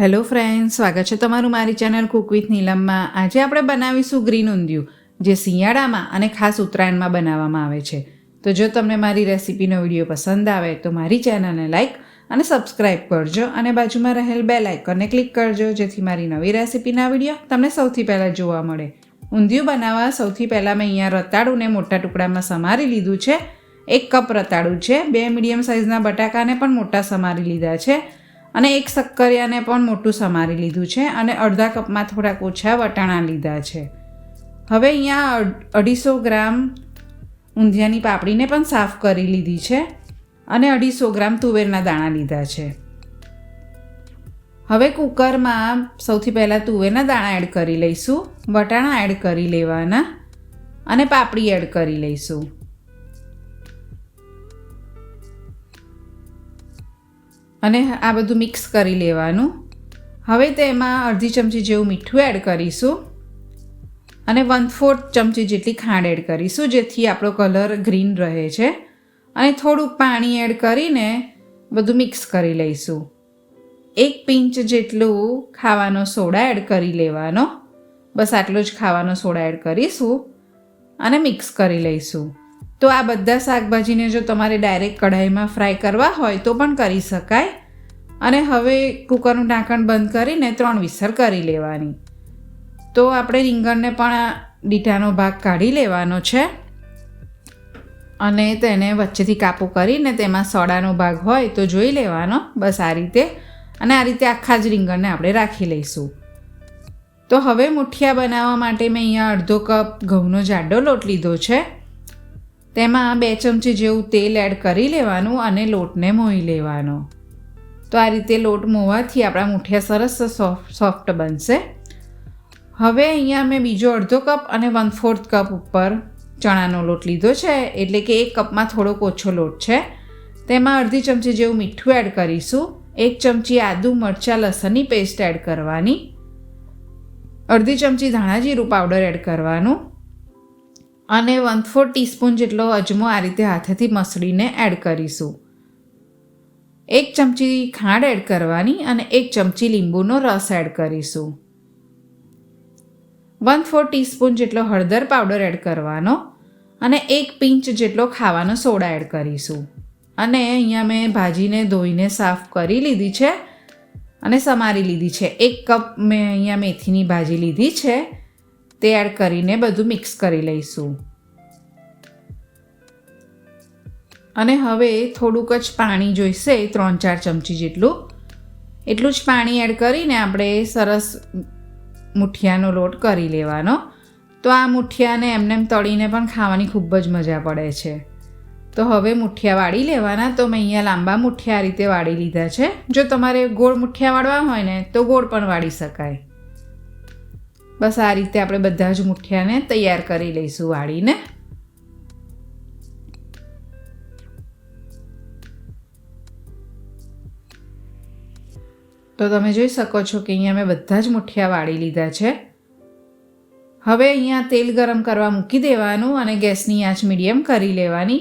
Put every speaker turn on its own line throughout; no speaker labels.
Hello friend સ્વાગત છે તમારું મારી ચેનલ કુક વિથ નીલમમાં. આજે આપણે બનાવીશું ગ્રીન ઊંધિયું, જે શિયાળામાં અને ખાસ ઉત્તરાયણમાં બનાવવામાં આવે છે. તો જો તમને મારી રેસીપીનો વીડિયો પસંદ આવે, તો મારી ચેનલને લાઇક અને સબસ્ક્રાઇબ કરજો અને બાજુમાં રહેલ બે લાઇકનને ક્લિક કરજો, જેથી મારી નવી રેસીપીના વીડિયો તમને સૌથી પહેલાં જોવા મળે. ઊંધિયું બનાવવા સૌથી પહેલાં મેં અહીંયા રતાળુને મોટા ટુકડામાં સમારી લીધું છે. એક કપ રતાળું છે, બે મીડિયમ સાઇઝના બટાકાને પણ મોટા સમારી લીધા છે. અને એક શક્કરિયાને પણ મોટું સમારી લીધું છે અને અડધા કપમાં થોડાક ઓછા વટાણા લીધા છે. હવે અહીંયા અઢીસો ગ્રામ ઊંધિયાની પાપડીને પણ સાફ કરી લીધી છે અને અઢીસો ગ્રામ તુવેરના દાણા લીધા છે. હવે કુકરમાં સૌથી પહેલાં તુવેરના દાણા એડ કરી લઈશું, વટાણા એડ કરી લેવાના અને પાપડી એડ કરી લઈશું. અને આ બધું મિક્સ કરી લેવાનું. હવે તેમાં અડધી ચમચી જેવું મીઠું એડ કરીશું. અને વન ફોર્થ ચમચી જેટલી ખાંડ એડ કરીશું, જેથી આપણો કલર ગ્રીન રહે છે. અને થોડુંક પાણી એડ કરીને બધું મિક્સ કરી લઈશું. એક પિંચ જેટલું ખાવાનો સોડા એડ કરી લેવાનો. બસ આટલો જ ખાવાનો સોડા એડ કરીશું અને મિક્સ કરી લઈશું. તો આ બધા શાકભાજીને જો તમારે ડાયરેક્ટ કઢાઈમાં ફ્રાય કરવા હોય તો પણ કરી શકાય. અને હવે કૂકરનું ઢાંકણ બંધ કરીને ત્રણ વિસર કરી લેવાની. તો આપણે રીંગણને પણ આ ડીટાનો ભાગ કાઢી લેવાનો છે. અને તેને વચ્ચેથી કાપો કરીને તેમાં સોડાનો ભાગ હોય તો જોઈ લેવાનો, બસ આ રીતે. અને આ રીતે આખા જ રીંગણને આપણે રાખી લઈશું. તો હવે મુઠિયા બનાવવા માટે મેં અહીંયા અડધો કપ ઘઉંનો જાડો લોટ લીધો છે. તેમાં બે ચમચી જેવું તેલ એડ કરી લેવાનું અને લોટને મોઈ લેવાનો. તો આ રીતે લોટ મોવાથી આપણા મુઠિયા સરસ સોફ્ટ સોફ્ટ બનશે. હવે અહીંયા મેં બીજો અડધો કપ અને વન ફોર્થ કપ ઉપર ચણાનો લોટ લીધો છે, એટલે કે એક કપમાં થોડોક ઓછો લોટ છે. તેમાં અડધી ચમચી જેવું મીઠું એડ કરીશું. એક ચમચી આદુ મરચાં લસણની પેસ્ટ એડ કરવાની. અડધી ચમચી ધાણા જીરું પાવડર એડ કરવાનું. અને વન ફોર ટીસ્પૂન જેટલો અજમો આ રીતે હાથેથી મસળીને એડ કરીશું. એક ચમચી ખાંડ એડ કરવાની અને એક ચમચી લીંબુનો રસ એડ કરીશું. વન ફોર ટીસ્પૂન જેટલો હળદર પાવડર એડ કરવાનો અને એક પિંચ જેટલો ખાવાનો સોડા એડ કરીશું. અને અહીંયા મેં ભાજીને ધોઈને સાફ કરી લીધી છે અને સમારી લીધી છે. એક કપ મેં અહીંયા મેથીની ભાજી લીધી છે. તે એડ કરીને બધું મિક્સ કરી લઈશું. અને હવે થોડુંક જ પાણી જોઈશે, ત્રણ ચાર ચમચી જેટલું. એટલું જ પાણી એડ કરીને આપણે સરસ મુઠિયાનો લોટ કરી લેવાનો. તો આ મુઠિયાને એમ તળીને પણ ખાવાની ખૂબ જ મજા પડે છે. તો હવે મુઠિયા વાળી લેવાના. તો મેં અહીંયા લાંબા મુઠિયા આ રીતે વાળી લીધા છે. જો તમારે ગોળ મુઠિયા વાળવા હોય ને, તો ગોળ પણ વાળી શકાય. બસ આ રીતે આપણે બધા જ મુઠિયાને તૈયાર કરી લઈશું વાળીને. તો તમે જોઈ શકો છો કે અહીંયા મેં બધા જ મુઠિયા વાળી લીધા છે. હવે અહીંયા તેલ ગરમ કરવા મૂકી દેવાનું અને ગેસની આંચ મીડિયમ કરી લેવાની.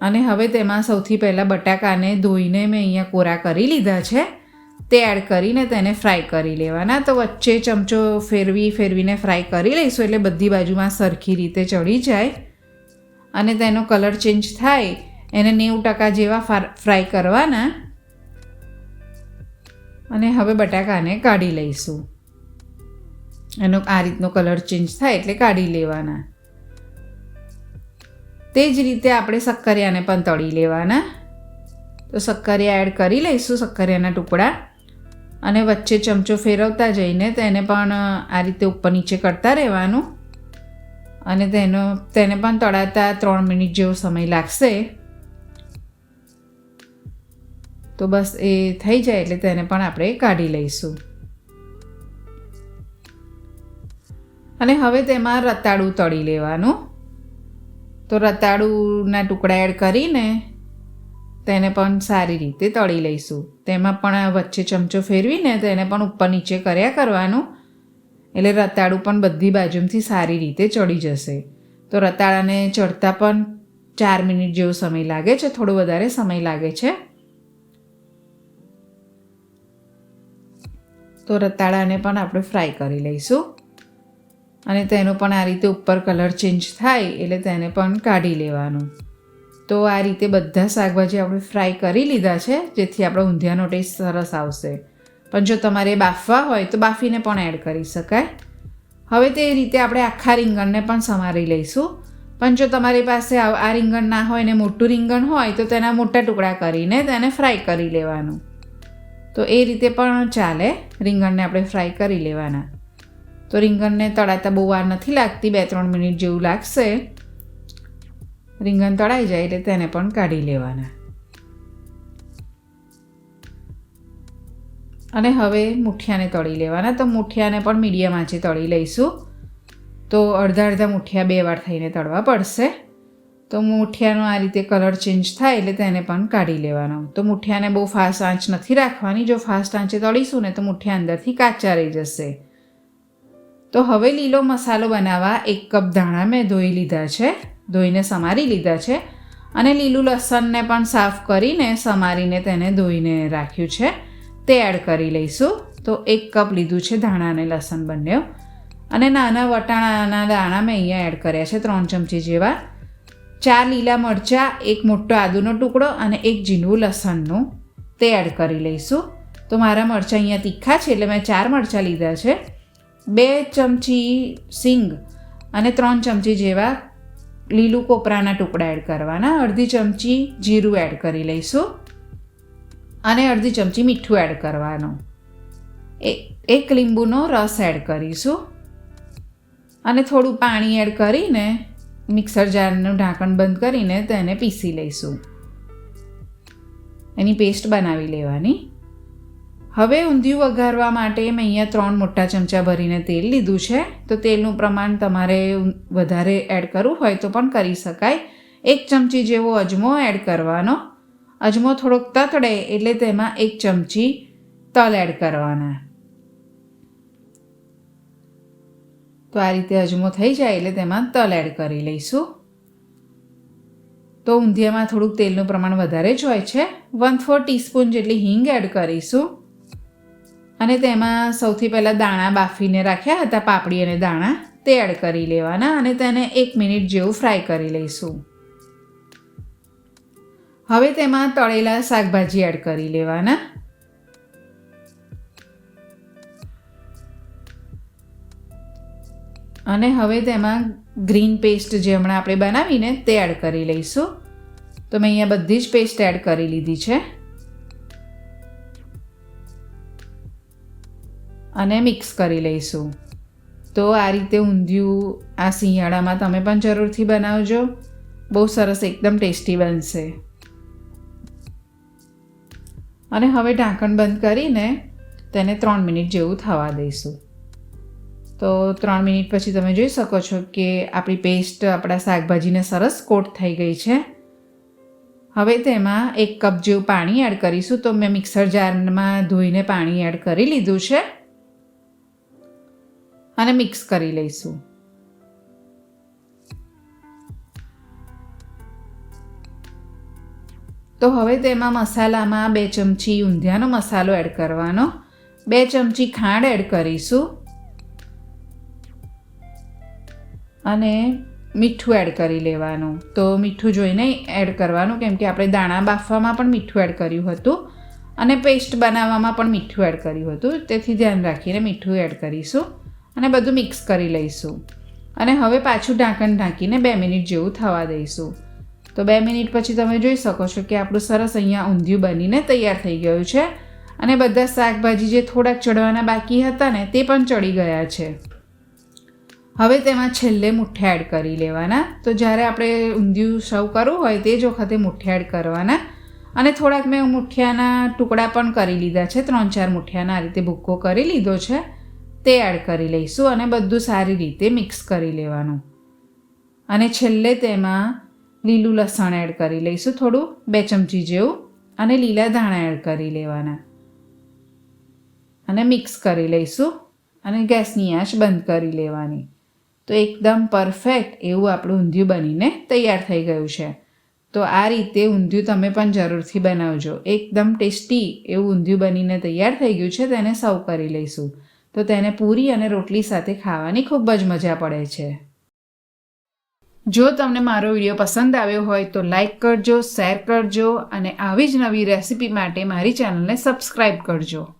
અને હવે તેમાં સૌથી પહેલાં બટાકાને ધોઈને મેં અહીંયા કોરા કરી લીધા છે. તે એડ કરીને તેને ફ્રાય કરી લેવાના. તો વચ્ચે ચમચો ફેરવી, ફેરવીને ફ્રાય કરી લઈશું એટલે બધી બાજુમાં સરખી રીતે ચડી જાય. અને તેનો કલર ચેન્જ થાય. એને નેવું ટકા જેવા ફાર- ફ્રાય કરવાના. અને હવે બટાકાને કાઢી લઈશું. એનો, આ રીતનો કલર ચેન્જ થાય એટલે કાઢી લેવાના. તે જ રીતે આપણે શક્કરિયાને પણ તળી લેવાના. તો શક્કરિયા એડ કરી લઈશું, શક્કરિયાના ટુકડા. અને વચ્ચે ચમચો ફેરવતા જઈને તેને પણ આ રીતે ઉપર નીચે કરતા રહેવાનું. અને તેનો, તેને પણ તળાતા ત્રણ મિનિટ જેવો સમય લાગશે. તો બસ એ થઈ જાય એટલે તેને પણ આપણે કાઢી લઈશું. અને હવે તેમાં રતાળું તળી લેવાનું. તો રતાળુના ટુકડા એડ કરીને તેને પણ સારી રીતે તળી લઈશું. તેમાં પણ વચ્ચે ચમચો ફેરવીને તેને પણ ઉપર નીચે કર્યા કરવાનું. એટલે રતાળું પણ બધી બાજુમાંથી સારી રીતે ચડી જશે. તો રતાળાને ચડતા પણ ચાર મિનિટ જેવો સમય લાગે છે, થોડો વધારે સમય લાગે છે. તો રતાળાને પણ આપણે ફ્રાય કરી લઈશું. અને તેનો પણ આ રીતે ઉપર કલર ચેન્જ થાય એટલે તેને પણ કાઢી લેવાનું. તો આ રીતે બધા શાકભાજી આપણે ફ્રાય કરી લીધા છે, જેથી આપણો ઊંધિયાનો ટેસ્ટ સરસ આવશે. પણ જો તમારે બાફવા હોય તો બાફીને પણ એડ કરી શકાય. હવે તે રીતે આપણે આખા રીંગણને પણ સમારી લઈશું. પણ જો તમારી પાસે આ રીંગણ ના હોય ને મોટું રીંગણ હોય તો તેના મોટા ટુકડા કરીને તેને ફ્રાય કરી લેવાનું. તો એ રીતે પણ ચાલે, રીંગણને આપણે ફ્રાય કરી લેવાના. તો રીંગણને તળાતા બહુ વાર નથી લાગતી, બે ત્રણ મિનિટ જેવું લાગશે. રીંગણ તળાઈ જાય એટલે તેને પણ કાઢી લેવાના. અને હવે મુઠિયાને તળી લેવાના. તો મુઠિયાને પણ મીડિયમ આંચે તળી લઈશું. તો અડધા અડધા મુઠિયા બે વાર થઈને તળવા પડશે. તો મુઠિયાનો આ રીતે કલર ચેન્જ થાય એટલે તેને પણ કાઢી લેવાનો. તો મુઠિયાને બહુ ફાસ્ટ આંચ નથી રાખવાની. જો ફાસ્ટ આંચે તળીશું ને તો મુઠિયા અંદરથી કાચા રહી જશે. તો હવે લીલો મસાલો બનાવવા એક કપ ધાણા મેં ધોઈ લીધા છે. ધોઈને સમારી લીધા છે અને લીલું લસણને પણ સાફ કરીને સમારીને તેને ધોઈને રાખ્યું છે. તે એડ કરી લઈશું. તો એક કપ લીધું છે ધાણા અને લસણ બંને અને નાના વટાણાના દાણા મેં અહીંયા એડ કર્યા છે ત્રણ ચમચી જેવા. ચાર લીલા મરચાં, એક મોટો આદુનો ટુકડો અને એક જીનવું લસણનું. તે એડ કરી લઈશું. તો મારા મરચાં અહીંયા તીખા છે એટલે મેં ચાર મરચાં લીધા છે. બે ચમચી સિંગ અને ત્રણ ચમચી જેવા લીલું કોપરાના ટુકડા એડ કરવાના. અડધી ચમચી જીરું એડ કરી લઈશું. અને અડધી ચમચી મીઠું એડ કરવાનું. એક લીંબુનો રસ એડ કરીશું. અને થોડું પાણી એડ કરીને મિક્સર જારનું ઢાંકણ બંધ કરીને તેને પીસી લઈશું. એની પેસ્ટ બનાવી લેવાની. હવે ઊંધિયું વઘારવા માટે મેં અહીંયા ત્રણ મોટા ચમચા ભરીને તેલ લીધું છે. તો તેલનું પ્રમાણ તમારે વધારે એડ કરવું હોય તો પણ કરી શકાય. એક ચમચી જેવો અજમો એડ કરવાનો. અજમો થોડોક તતડે એટલે તેમાં એક ચમચી તલ એડ કરવાના. તો આ રીતે અજમો થઈ જાય એટલે તેમાં તલ એડ કરી લઈશું. તો ઊંધિયામાં થોડુંક તેલનું પ્રમાણ વધારે જ હોય છે. વન ફોર ટીસ્પૂન જેટલી હિંગ એડ કરીશું. અને તેમાં સૌથી પહેલાં દાણા બાફીને રાખ્યા હતા, પાપડી અને દાણા તે એડ કરી લેવાના અને તેને એક મિનિટ જેવું ફ્રાય કરી લઈશું. હવે તેમાં તળેલા શાકભાજી એડ કરી લેવાના. અને હવે તેમાં ગ્રીન પેસ્ટ જે હમણાં આપણે બનાવીને તે એડ કરી લઈશું. તો મેં અહીંયા બધી જ પેસ્ટ એડ કરી લીધી છે. અને મિક્સ કરી લઈશું. તો આ રીતે ઊંધિયું, આ શિયાળામાં તમે પણ જરૂરથી બનાવજો. બહુ સરસ એકદમ ટેસ્ટી બનશે. અને હવે ઢાંકણ બંધ કરીને તેને ત્રણ મિનિટ જેવું થવા દઈશું. તો ત્રણ મિનિટ પછી તમે જોઈ શકો છો કે આપણી પેસ્ટ આપણા શાકભાજીને સરસ કોટ થઈ ગઈ છે. હવે તેમાં એક કપ જેવું પાણી એડ કરીશું. તો મેં મિક્સર જારમાં ધોઈને પાણી એડ કરી લીધું છે. અને મિક્સ કરી લઈશું. તો હવે તેમાં મસાલામાં બે ચમચી ઊંધિયાનો મસાલો એડ કરવાનો. બે ચમચી ખાંડ એડ કરીશું. અને મીઠું એડ કરી લેવાનું. તો મીઠું જોઈને એડ કરવાનું, કેમ કે આપણે દાણા બાફવામાં પણ મીઠું એડ કર્યું હતું. અને પેસ્ટ બનાવવામાં પણ મીઠું એડ કર્યું હતું. તેથી ધ્યાન રાખીને મીઠું એડ કરીશું. અને બધું મિક્સ કરી લઈશું. અને હવે પાછું ઢાંકણ ઢાંકીને બે મિનિટ જેવું થવા દઈશું. તો બે મિનિટ પછી તમે જોઈ શકો છો કે આપણું સરસ અહીંયા ઊંધિયું બનીને તૈયાર થઈ ગયું છે. અને બધા શાકભાજી જે થોડાક ચડવાના બાકી હતા ને તે પણ ચડી ગયા છે. હવે તેમાં છેલ્લે મુઠ્ઠા એડ કરી લેવાના. તો જ્યારે આપણે ઊંધિયું સર્વ કરવું હોય તે જ વખતે મુઠ્ઠા એડ કરવાના. અને થોડાક મેં મુઠિયાના ટુકડા પણ કરી લીધા છે. ત્રણ ચાર મુઠિયાના આ રીતે ભૂક્કો કરી લીધો છે. તે એડ કરી લઈશું અને બધું સારી રીતે મિક્સ કરી લેવાનું. અને છેલ્લે તેમાં લીલું લસણ એડ કરી લઈશું, થોડું બે ચમચી જેવું, અને લીલા ધાણા એડ કરી લેવાના. અને મિક્સ કરી લઈશું, અને ગેસની આંચ બંધ કરી લેવાની. તો એકદમ પરફેક્ટ એવું આપણું ઊંધિયું બનીને તૈયાર થઈ ગયું છે. તો આ રીતે ઊંધિયું તમે પણ જરૂરથી બનાવજો. એકદમ ટેસ્ટી એવું ઊંધિયું બનીને તૈયાર થઈ ગયું છે, તેને સર્વ કરી લઈશું. તો તેને પૂરી અને રોટલી સાથે ખાવાની ખૂબ જ મજા પડે છે. જો તમને મારો વીડિયો પસંદ આવ્યો હોય તો લાઇક કરજો, શેર કરજો અને આવી જ નવી રેસિપી માટે મારી ચેનલને સબસ્ક્રાઈબ કરજો.